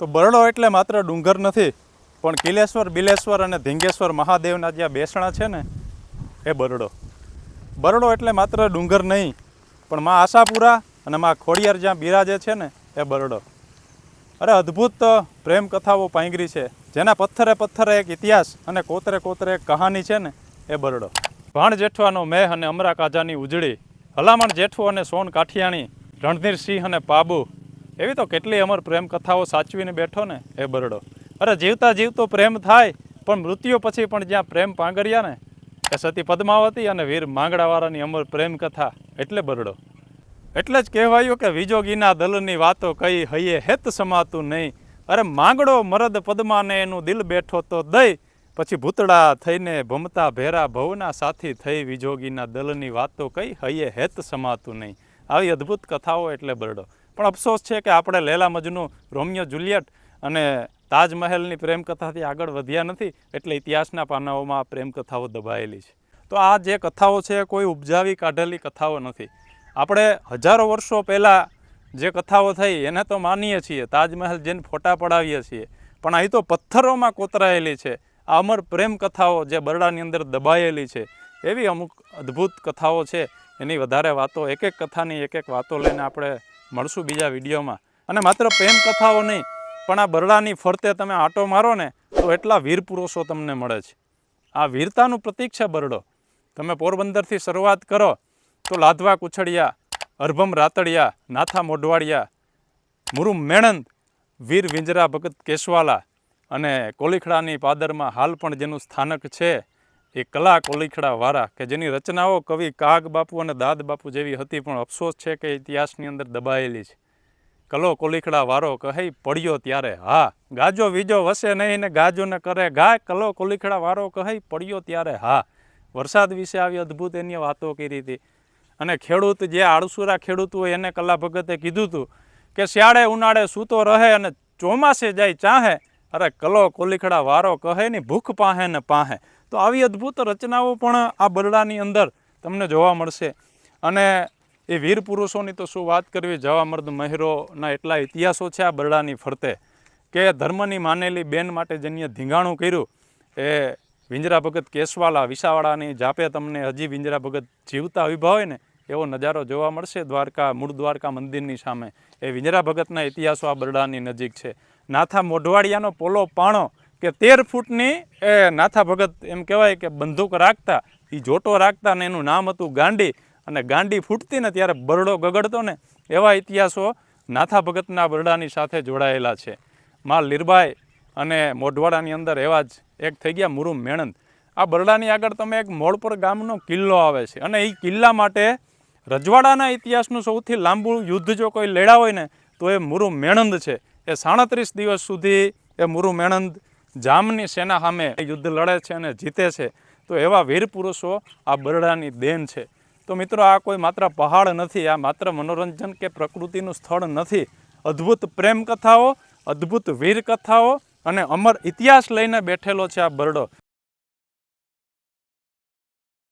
તો બરડો એટલે માત્ર ડુંગર નથી, પણ કિલેશ્વર, બિલેશ્વર અને ધીંગેશ્વર મહાદેવના જ્યાં બેસણા છે ને, એ બરડો. બરડો એટલે માત્ર ડુંગર નહીં, પણ માં આશાપુરા અને માં ખોડિયાર જ્યાં બિરાજે છે ને, એ બરડો. અરે અદ્ભુત પ્રેમ કથાઓ પાંગરી છે, જેના પથ્થરે પથ્થરે એક ઇતિહાસ અને કોતરે કોતરે એક કહાની છે ને, એ બરડો. ભાણ જેઠવાનો મેહ અને અમરા કાજાની ઉજળી, હલામણ જેઠવો અને સોન કાઠિયાણી, રણધીર સિંહ અને પાબુ એવી તો કેટલી અમર પ્રેમ કથાઓ સાચવીને બેઠો ને એ બરડો. અરે જીવતા જીવતો પ્રેમ થાય, પણ મૃત્યુ પછી પણ જ્યાં પ્રેમ પાંગર્યા ને, એ સતી પદ્માવતી અને વીર માંગડાવાળાની અમર પ્રેમ કથા એટલે બરડો. એટલે જ કહેવાયું કે વિજોગીના દલની વાતો કઈ હૈયે હેત સમાતું નહીં. અરે માંગડો મરદ પદ્માને એનું દિલ બેઠો તો દઈ, પછી ભૂતડા થઈને ભમતા ભેરા ભવના સાથી થઈ વિજોગીના દલની વાતો કઈ હૈયે હેત સમાતું નહીં. આવી અદ્ભુત કથાઓ એટલે બરડો. પણ અફસોસ છે કે આપણે લેલા મજનુ, રોમિયો જુલિયટ અને તાજમહેલની પ્રેમ કથાથી આગળ વધ્યા નથી એટલે ઇતિહાસના પાનાઓમાં આ પ્રેમ કથાઓ દબાયેલી છે. તો આ જે કથાઓ છે કોઈ ઉપજાવી કાઢેલી કથાઓ નથી. આપણે હજારો વર્ષો પહેલાં જે કથાઓ થઈ એને તો માનીએ છીએ, તાજમહેલ જેને ફોટા પડાવીએ છીએ. પણ અહીં તો પથ્થરોમાં કોતરાયેલી છે. આ અમર પ્રેમ કથાઓ જે બરડાની અંદર દબાયેલી છે. એવી અમુક અદ્ભુત કથાઓ છે. એની વધારે વાતો એક એક કથાની એક એક વાતો લઈને આપણે મળશું બીજા વિડીયોમાં. અને માત્ર પ્રેમ કથાઓ નહીં, પણ આ બરડાની ફરતે તમે આંટો મારો ને, તો એટલા વીર પુરુષો તમને મળે છે. આ વીરતાનું પ્રતીક છે બરડો. તમે પોરબંદરથી શરૂઆત કરો, તો લાધવા કુછડિયા, અર્ભમ રાતડિયા, નાથા મોઢવાડિયા મુરુમ મેણંદ, વીર વિંજરા ભગત કેશવાલા અને કોલીખડાની પાદરમાં હાલ પણ જેનું સ્થાનક છે એ કલા કોલીખડા વારા કે જેની રચનાઓ કવિ કાગ બાપુ અને દાદ બાપુ જેવી હતી પણ અફસોસ છે કે ઇતિહાસની અંદર દબાયેલી છે. કલો કોલીખડા વારો કહે, પડ્યો ત્યારે હા, ગાજો વીજો વસે નહીં ને ગાજો ને કરે ગાય. કલો કોલીખડા વારો કહે, પડ્યો ત્યારે હા. વરસાદ વિશે આવી અદ્ભુત એની વાતો કરી હતી. અને ખેડૂત જે આળસુરા ખેડૂત હોય એને કલા ભગતે કીધું હતું કે, શિયાળે ઉનાળે સૂતો રહે અને ચોમાસે જાય ચાહે. અરે કલો કોલીખડા વારો કહે ની ભૂખ પાહે ને પાહે. તો આવી અદ્ભુત રચનાઓ પણ આ બરડાની અંદર તમને જોવા મળશે. અને એ વીર પુરુષોની તો શું વાત કરવી? જવામર્દ મહેરોના એટલા ઇતિહાસો છે આ બરડાની ફરતે કે ધર્મની માનેલી બેન માટે જેની ધીંગાણું કર્યું, એ વિંજરા ભગત કેશવાલા વિસાવાડાની જાપે તમને હજી વિંજરા ભગત જીવતા વિભાવે ને, એવો નજારો જોવા મળશે દ્વારકા, મૂળ દ્વારકા મંદિરની સામે. એ વિંજરા ભગતના ઇતિહાસો આ બરડાની નજીક છે. નાથા મોઢવાડિયાનો પોલો પાણો કે તેર ફૂટની એ નાથા ભગત એમ કહેવાય કે બંદૂક રાખતા, એ જોટો રાખતા ને એનું નામ હતું ગાંડી. અને ગાંડી ફૂટતી ને ત્યારે બરડો ગગડતો ને એવા ઇતિહાસો નાથા ભગતના બરડાની સાથે જોડાયેલા છે. મા લીરબાઈ અને મોઢવાડાની અંદર એવા જ એક થઈ ગયા મુરુમ મેણંદ. આ બરડાની આગળ તમે એક મોળપર ગામનો કિલ્લો આવે છે અને એ કિલ્લા માટે રજવાડાના ઇતિહાસનું સૌથી લાંબુ યુદ્ધ જો કોઈ લેડા હોય ને, તો એ મુરુ મેણંદ છે. એ સાડત્રીસ દિવસ સુધી એ મુરુ મેણંદ જામની સેના સામે યુદ્ધ લડે છે અને જીતે છે, તો એવા વીર પુરુષો આ બરડાની દેન છે. તો મિત્રો, આ કોઈ માત્ર પહાડ નથી, આ માત્ર મનોરંજન કે પ્રકૃતિનું સ્થળ નથી. અદ્ભુત પ્રેમ કથાઓ અદ્ભુત વીર કથાઓ અને અમર ઇતિહાસ લઈને બેઠેલો છે આ બરડો.